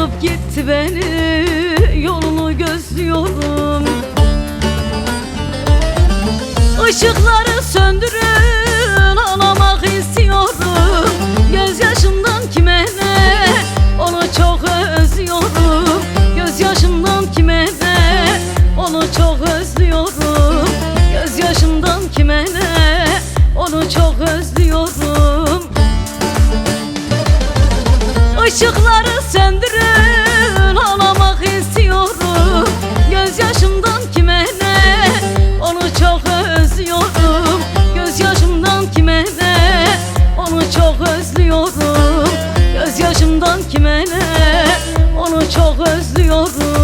Bırakıp gitti beni yolunu gözlüyorum. Işıkları söndürün ağlamak istiyorum. Gözyaşımdan kime ne onu çok özlüyorum. Gözyaşımdan kime ne onu çok özlüyorum. Gözyaşımdan kime ne onu çok özlüyorum. Işıkları Kime ne onu çok özlüyorum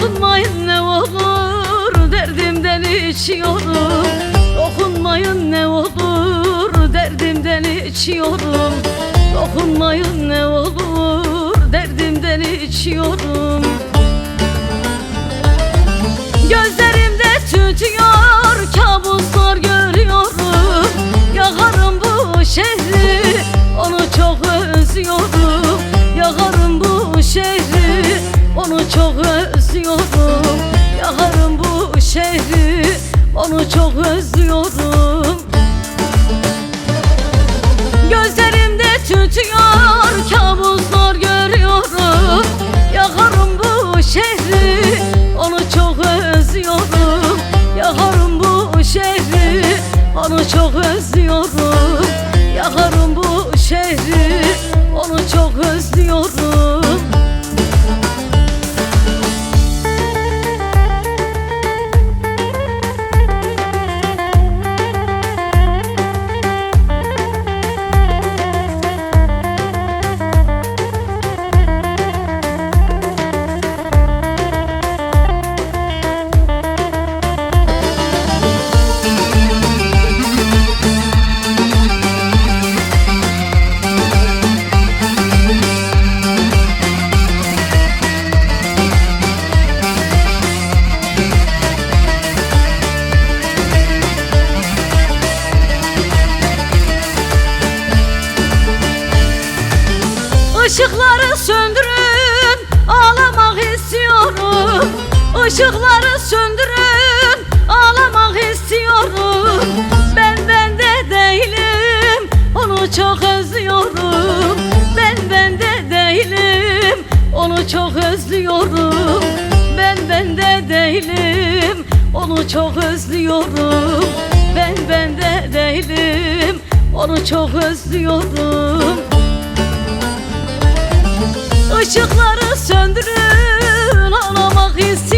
Dokunmayın ne olur derdimden içiyorum Dokunmayın ne olur derdimden içiyorum Dokunmayın ne olur derdimden içiyorum Gözlerimde onu çok özlüyorum Gözlerimde tütüyor kabuslar görüyorum. Yakarım bu şehri onu çok özlüyorum. Yakarım bu şehri onu çok özlüyorum Işıkları söndürün ağlamak istiyorum. Ben bende değilim onu çok özlüyorum. Ben bende değilim onu çok özlüyorum. Ben bende değilim onu çok özlüyorum. Ben bende değilim onu çok özlüyorum. Işıkları söndürün ağlamak istiyorum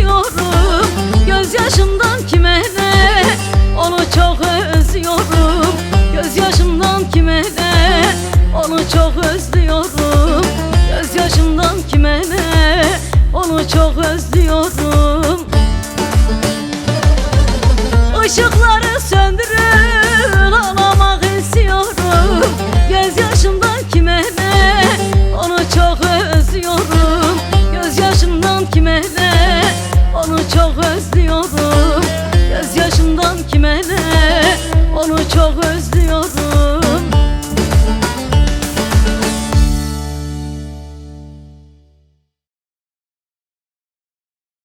Gözyaşımdan kime ne? Onu çok özlüyorum. Gözyaşımdan kime ne? Onu çok özlüyorum. Gözyaşımdan kime ne? Onu çok özlüyorum. Işıkları söndürün